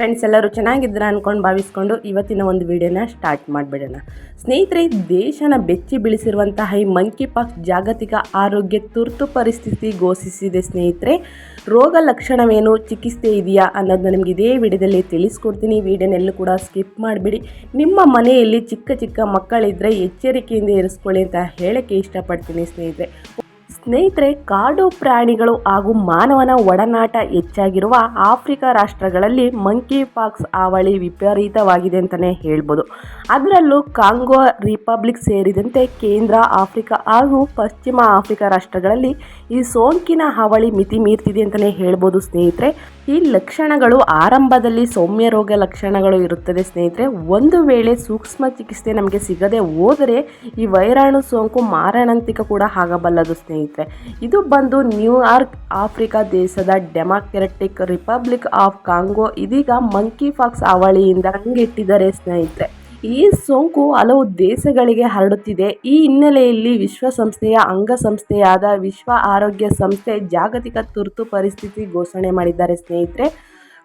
friends ಎಲ್ಲರೂ ಚೆನ್ನಾಗಿದ್ದೀರಾ ಅಂದ್ಕೊಂಡು ಭಾವಿಸ್ಕೊಂಡು ಇವತ್ತಿನ ಒಂದು ವಿಡಿಯೋನ ಸ್ಟಾರ್ಟ್ ಮಾಡಿಬಿಡೋಣ. ಸ್ನೇಹಿತರೆ, ದೇಶನ ಬೆಚ್ಚಿ ಬೀಳಿಸಿರುವಂತಹ ಈ ಮಂಕಿ ಪಾಕ್ಸ್ ಜಾಗತಿಕ ಆರೋಗ್ಯ ತುರ್ತು ಪರಿಸ್ಥಿತಿ ಘೋಷಿಸಿದೆ ಸ್ನೇಹಿತರೆ. ರೋಗ ಲಕ್ಷಣವೇನು, ಚಿಕಿತ್ಸೆ ಇದೆಯಾ ಅನ್ನೋದನ್ನ ನಿಮಗೆ ಇದೇ ವಿಡಿಯೋದಲ್ಲಿ ತಿಳಿಸ್ಕೊಡ್ತೀನಿ. ವಿಡಿಯೋನೆಲ್ಲೂ ಕೂಡ ಸ್ಕಿಪ್ ಮಾಡಿಬಿಡಿ. ನಿಮ್ಮ ಮನೆಯಲ್ಲಿ ಚಿಕ್ಕ ಚಿಕ್ಕ ಮಕ್ಕಳಿದ್ದರೆ ಎಚ್ಚರಿಕೆಯಿಂದ ಇರಿಸ್ಕೊಳ್ಳಿ ಅಂತ ಹೇಳೋಕ್ಕೆ ಇಷ್ಟಪಡ್ತೀನಿ ಸ್ನೇಹಿತರೆ. ಸ್ನೇಹಿತರೆ, ಕಾಡು ಪ್ರಾಣಿಗಳು ಹಾಗೂ ಮಾನವನ ಒಡನಾಟ ಹೆಚ್ಚಾಗಿರುವ ಆಫ್ರಿಕಾ ರಾಷ್ಟ್ರಗಳಲ್ಲಿ ಮಂಕಿ ಪಾಕ್ಸ್ ಹಾವಳಿ ವಿಪರೀತವಾಗಿದೆ ಅಂತಲೇ ಹೇಳ್ಬೋದು. ಅದರಲ್ಲೂ ಕಾಂಗೋ ರಿಪಬ್ಲಿಕ್ ಸೇರಿದಂತೆ ಕೇಂದ್ರ ಆಫ್ರಿಕಾ ಹಾಗೂ ಪಶ್ಚಿಮ ಆಫ್ರಿಕಾ ರಾಷ್ಟ್ರಗಳಲ್ಲಿ ಈ ಸೋಂಕಿನ ಹಾವಳಿ ಮಿತಿ ಮೀರ್ತಿದೆ ಅಂತಲೇ ಹೇಳ್ಬೋದು ಸ್ನೇಹಿತರೆ. ಈ ಲಕ್ಷಣಗಳು ಆರಂಭದಲ್ಲಿ ಸೌಮ್ಯ ರೋಗ ಲಕ್ಷಣಗಳು ಇರುತ್ತದೆ ಸ್ನೇಹಿತರೆ. ಒಂದು ವೇಳೆ ಸೂಕ್ಷ್ಮ ಚಿಕಿತ್ಸೆ ನಮಗೆ ಸಿಗದೆ ಹೋದರೆ ಈ ವೈರಾಣು ಸೋಂಕು ಮಾರಣಾಂತಿಕ ಕೂಡ ಆಗಬಲ್ಲದು ಸ್ನೇಹಿತರೆ. ಇದು ಬಂದು ನ್ಯೂಯಾರ್ಕ್, ಆಫ್ರಿಕಾ ದೇಶದ ಡೆಮಾಕ್ರೆಟಿಕ್ ರಿಪಬ್ಲಿಕ್ ಆಫ್ ಕಾಂಗೋ ಇದೀಗ ಮಂಕಿ ಫಾಕ್ಸ್ ಹಾವಳಿಯಿಂದ ಕಂಗೆಟ್ಟಿದ್ದಾರೆ ಸ್ನೇಹಿತರೆ. ಈ ಸೋಂಕು ಹಲವು ದೇಶಗಳಿಗೆ ಹರಡುತ್ತಿದೆ. ಈ ಹಿನ್ನೆಲೆಯಲ್ಲಿ ವಿಶ್ವಸಂಸ್ಥೆಯ ಅಂಗಸಂಸ್ಥೆಯಾದ ವಿಶ್ವ ಆರೋಗ್ಯ ಸಂಸ್ಥೆ ಜಾಗತಿಕ ತುರ್ತು ಪರಿಸ್ಥಿತಿ ಘೋಷಣೆ ಮಾಡಿದ್ದಾರೆ. ಸ್ನೇಹಿತರೆ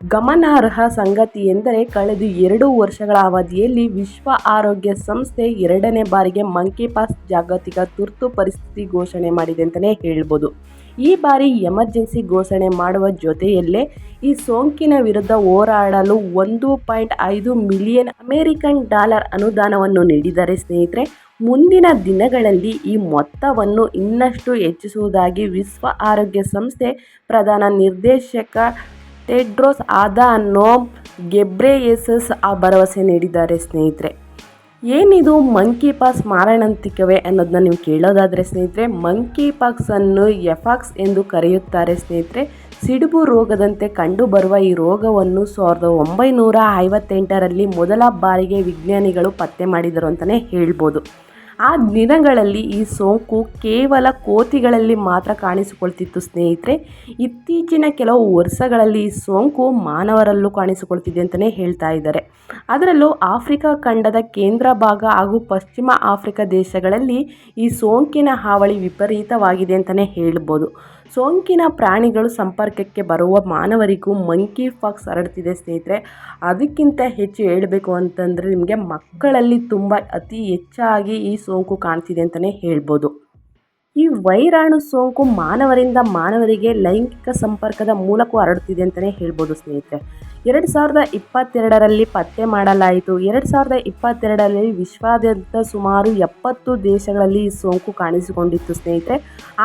ಗಮನಾರ್ಹ ಸಂಗತಿ ಎಂದರೆ ಕಳೆದ ಎರಡು ವರ್ಷಗಳ ಅವಧಿಯಲ್ಲಿ ವಿಶ್ವ ಆರೋಗ್ಯ ಸಂಸ್ಥೆ ಎರಡನೇ ಬಾರಿಗೆ ಮಂಕಿ ಪಾಸ್ ಜಾಗತಿಕ ತುರ್ತು ಪರಿಸ್ಥಿತಿ ಘೋಷಣೆ ಮಾಡಿದೆ ಅಂತಲೇ ಹೇಳ್ಬೋದು. ಈ ಬಾರಿ ಎಮರ್ಜೆನ್ಸಿ ಘೋಷಣೆ ಮಾಡುವ ಜೊತೆಯಲ್ಲೇ ಈ ಸೋಂಕಿನ ವಿರುದ್ಧ ಹೋರಾಡಲು ಒಂದು ಪಾಯಿಂಟ್ ಐದು ಮಿಲಿಯನ್ ಅಮೆರಿಕನ್ ಡಾಲರ್ ಅನುದಾನವನ್ನು ನೀಡಿದರೆ ಸ್ನೇಹಿತರೆ. ಮುಂದಿನ ದಿನಗಳಲ್ಲಿ ಈ ಮೊತ್ತವನ್ನು ಇನ್ನಷ್ಟು ಹೆಚ್ಚಿಸುವುದಾಗಿ ವಿಶ್ವ ಆರೋಗ್ಯ ಸಂಸ್ಥೆ ಪ್ರಧಾನ ನಿರ್ದೇಶಕ ಟೆಡ್ರೋಸ್ ಗೆಬ್ರೆ ಗೆಬ್ರೆಯೇಸಸ್ ಆ ಭರವಸೆ ನೀಡಿದ್ದಾರೆ ಸ್ನೇಹಿತರೆ. ಏನಿದು? ಮಂಕಿ ಪಾಕ್ಸ್ ಮಾರಣಾಂತಿಕವೇ ಅನ್ನೋದನ್ನ ನೀವು ಕೇಳೋದಾದರೆ ಸ್ನೇಹಿತರೆ ಮಂಕಿ ಪಾಕ್ಸನ್ನು ಎಫಾಕ್ಸ್ ಎಂದು ಕರೆಯುತ್ತಾರೆ ಸ್ನೇಹಿತರೆ. ಸಿಡುಬು ರೋಗದಂತೆ ಕಂಡುಬರುವ ಈ ರೋಗವನ್ನು ಸಾವಿರದ ಒಂಬೈನೂರ ಐವತ್ತೆಂಟರಲ್ಲಿ ಮೊದಲ ಬಾರಿಗೆ ವಿಜ್ಞಾನಿಗಳು ಪತ್ತೆ ಮಾಡಿದರು ಅಂತಲೇ ಹೇಳ್ಬೋದು. ಆ ದಿನಗಳಲ್ಲಿ ಈ ಸೋಂಕು ಕೇವಲ ಕೋತಿಗಳಲ್ಲಿ ಮಾತ್ರ ಕಾಣಿಸಿಕೊಳ್ತಿತ್ತು, ಸ್ನೇಹಿತರೆ. ಇತ್ತೀಚಿನ ಕೆಲವು ವರ್ಷಗಳಲ್ಲಿ ಈ ಸೋಂಕು ಮಾನವರಲ್ಲೂ ಕಾಣಿಸಿಕೊಳ್ತಿದೆ ಅಂತಲೇ ಹೇಳ್ತಾ ಇದ್ದಾರೆ. ಅದರಲ್ಲೂ ಆಫ್ರಿಕಾ ಖಂಡದ ಕೇಂದ್ರ ಭಾಗ ಹಾಗೂ ಪಶ್ಚಿಮ ಆಫ್ರಿಕಾ ದೇಶಗಳಲ್ಲಿ ಈ ಸೋಂಕಿನ ಹಾವಳಿ ವಿಪರೀತವಾಗಿದೆ ಅಂತಲೇ ಹೇಳ್ಬೋದು. ಸೋಂಕಿನ ಪ್ರಾಣಿಗಳು ಸಂಪರ್ಕಕ್ಕೆ ಬರುವ ಮಾನವರಿಗೂ ಮಂಕಿ ಫಾಕ್ಸ್ ಹರಡ್ತಿದೆ ಸ್ನೇಹಿತರೆ. ಅದಕ್ಕಿಂತ ಹೆಚ್ಚು ಹೇಳಬೇಕು ಅಂತಂದರೆ ನಿಮಗೆ ಮಕ್ಕಳಲ್ಲಿ ತುಂಬ ಅತಿ ಹೆಚ್ಚಾಗಿ ಈ ಸೋಂಕು ಕಾಣ್ತಿದೆ ಅಂತಲೇ ಹೇಳ್ಬೋದು. ಈ ವೈರಾಣು ಸೋಂಕು ಮಾನವರಿಂದ ಮಾನವರಿಗೆ ಲೈಂಗಿಕ ಸಂಪರ್ಕದ ಮೂಲಕ ಹರಡುತ್ತಿದೆ ಅಂತಲೇ ಹೇಳ್ಬೋದು ಸ್ನೇಹಿತರೆ. ಎರಡು ಸಾವಿರದ ಇಪ್ಪತ್ತೆರಡರಲ್ಲಿ ಪತ್ತೆ ಮಾಡಲಾಯಿತು. ಎರಡು ಸಾವಿರದ ಇಪ್ಪತ್ತೆರಡರಲ್ಲಿ ವಿಶ್ವಾದ್ಯಂತ ಸುಮಾರು ಎಪ್ಪತ್ತು ದೇಶಗಳಲ್ಲಿ ಈ ಸೋಂಕು ಕಾಣಿಸಿಕೊಂಡಿತ್ತು ಸ್ನೇಹಿತರೆ.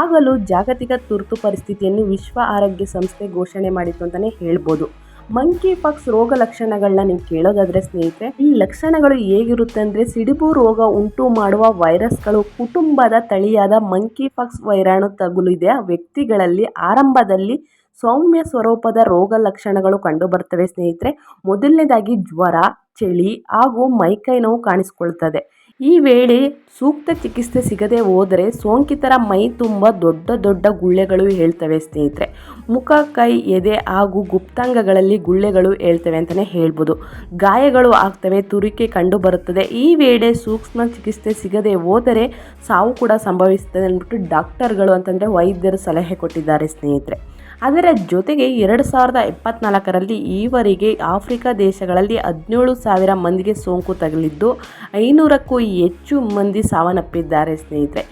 ಆಗಲೂ ಜಾಗತಿಕ ತುರ್ತು ಪರಿಸ್ಥಿತಿಯನ್ನು ವಿಶ್ವ ಆರೋಗ್ಯ ಸಂಸ್ಥೆ ಘೋಷಣೆ ಮಾಡಿತ್ತು ಅಂತಲೇ ಹೇಳ್ಬೋದು. ಮಂಕಿ ಪಾಕ್ಸ್ ರೋಗ ಲಕ್ಷಣಗಳನ್ನ ನೀವು ಕೇಳೋದಾದರೆ ಸ್ನೇಹಿತರೆ, ಈ ಲಕ್ಷಣಗಳು ಹೇಗಿರುತ್ತೆ ಅಂದರೆ ಸಿಡಿಬು ರೋಗ ಉಂಟು ಮಾಡುವ ವೈರಸ್ಗಳು ಕುಟುಂಬದ ತಳಿಯಾದ ಮಂಕಿ ಪಾಕ್ಸ್ ವೈರಾಣು ತಗುಲಿದೆ. ವ್ಯಕ್ತಿಗಳಲ್ಲಿ ಆರಂಭದಲ್ಲಿ ಸೌಮ್ಯ ಸ್ವರೂಪದ ರೋಗ ಲಕ್ಷಣಗಳು ಕಂಡುಬರ್ತವೆ ಸ್ನೇಹಿತರೆ. ಮೊದಲನೇದಾಗಿ ಜ್ವರ, ಚಳಿ ಹಾಗೂ ಮೈಕೈ ನೋವು ಕಾಣಿಸ್ಕೊಳ್ತದೆ. ಈ ವೇಳೆ ಸೂಕ್ತ ಚಿಕಿತ್ಸೆ ಸಿಗದೆ ಹೋದರೆ ಸೋಂಕಿತರ ಮೈ ತುಂಬ ದೊಡ್ಡ ದೊಡ್ಡ ಗುಳ್ಳೆಗಳು ಹೇಳ್ತವೆ ಸ್ನೇಹಿತರೆ. ಮುಖ, ಕೈ, ಎದೆ ಹಾಗೂ ಗುಪ್ತಾಂಗಗಳಲ್ಲಿ ಗುಳ್ಳೆಗಳು ಹೇಳ್ತವೆ ಅಂತಲೇ ಹೇಳ್ಬೋದು. ಗಾಯಗಳು ಆಗ್ತವೆ, ತುರಿಕೆ ಕಂಡು ಬರುತ್ತದೆ ಈ ವೇಳೆ ಸೂಕ್ಷ್ಮ ಚಿಕಿತ್ಸೆ ಸಿಗದೆ ಹೋದರೆ ಸಾವು ಕೂಡ ಸಂಭವಿಸ್ತದೆ ಅಂದ್ಬಿಟ್ಟು ಡಾಕ್ಟರ್ಗಳು ಅಂತಂದರೆ ವೈದ್ಯರು ಸಲಹೆ ಕೊಟ್ಟಿದ್ದಾರೆ ಸ್ನೇಹಿತರೆ. ಅದರ ಜೊತೆಗೆ ಎರಡು ಸಾವಿರದ ಇಪ್ಪತ್ತ್ನಾಲ್ಕರಲ್ಲಿ ಈವರೆಗೆ ಆಫ್ರಿಕಾ ದೇಶಗಳಲ್ಲಿ ಹದಿನೇಳು ಸಾವಿರ ಮಂದಿಗೆ ಸೋಂಕು ತಗುಲಿದ್ದು ಐನೂರಕ್ಕೂ ಹೆಚ್ಚು ಮಂದಿ ಸಾವನ್ನಪ್ಪಿದ್ದಾರೆ ಸ್ನೇಹಿತರೆ.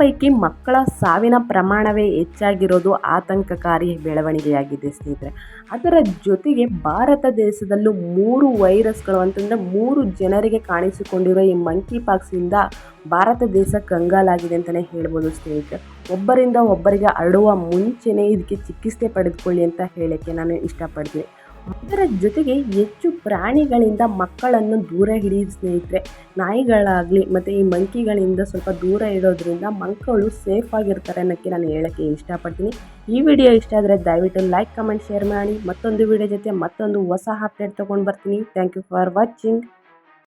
ಪೈಕಿ ಮಕ್ಕಳ ಸಾವಿನ ಪ್ರಮಾಣವೇ ಹೆಚ್ಚಾಗಿರೋದು ಆತಂಕಕಾರಿ ಬೆಳವಣಿಗೆಯಾಗಿದೆ ಸ್ನೇಹಿತರೆ. ಅದರ ಜೊತೆಗೆ ಭಾರತ ದೇಶದಲ್ಲೂ ಮೂರು ವೈರಸ್ಗಳು ಅಂತಂದರೆ ಮೂರು ಜನರಿಗೆ ಕಾಣಿಸಿಕೊಂಡಿರೋ ಈ ಮಂಕಿ ಪಾಕ್ಸಿಂದ ಭಾರತ ದೇಶ ಕಂಗಾಲಾಗಿದೆ ಅಂತಲೇ ಹೇಳ್ಬೋದು ಸ್ನೇಹಿತರೆ. ಒಬ್ಬರಿಂದ ಒಬ್ಬರಿಗೆ ಹರಡುವ ಮುಂಚೆನೇ ಇದಕ್ಕೆ ಚಿಕಿತ್ಸೆ ಪಡೆದುಕೊಳ್ಳಿ ಅಂತ ಹೇಳೋಕ್ಕೆ ನಾನು ಇಷ್ಟಪಡ್ತೀನಿ. ಅದರ ಜೊತೆಗೆ ಹೆಚ್ಚು ಪ್ರಾಣಿಗಳಿಂದ ಮಕ್ಕಳನ್ನು ದೂರ ಹಿಡಿಯಿರಿ ಸ್ನೇಹಿತರೆ, ನಾಯಿಗಳಾಗಲಿ ಮತ್ತು ಈ ಮಂಕಿಗಳಿಂದ ಸ್ವಲ್ಪ ದೂರ ಇಡೋದ್ರಿಂದ ಮಕ್ಕಳು ಸೇಫ್ ಆಗಿರ್ತಾರೆ ಅನ್ನೋಕ್ಕೆ ನಾನು ಹೇಳೋಕ್ಕೆ ಇಷ್ಟಪಡ್ತೀನಿ. ಈ ವಿಡಿಯೋ ಇಷ್ಟ ಆದರೆ ದಯವಿಟ್ಟು ಲೈಕ್ ಕಮೆಂಟ್ ಶೇರ್ ಮಾಡಿ. ಮತ್ತೊಂದು ವಿಡಿಯೋ ಜೊತೆ ಮತ್ತೊಂದು ಹೊಸ ಅಪ್ಡೇಟ್ ತೊಗೊಂಡು ಬರ್ತೀನಿ. Thank you for watching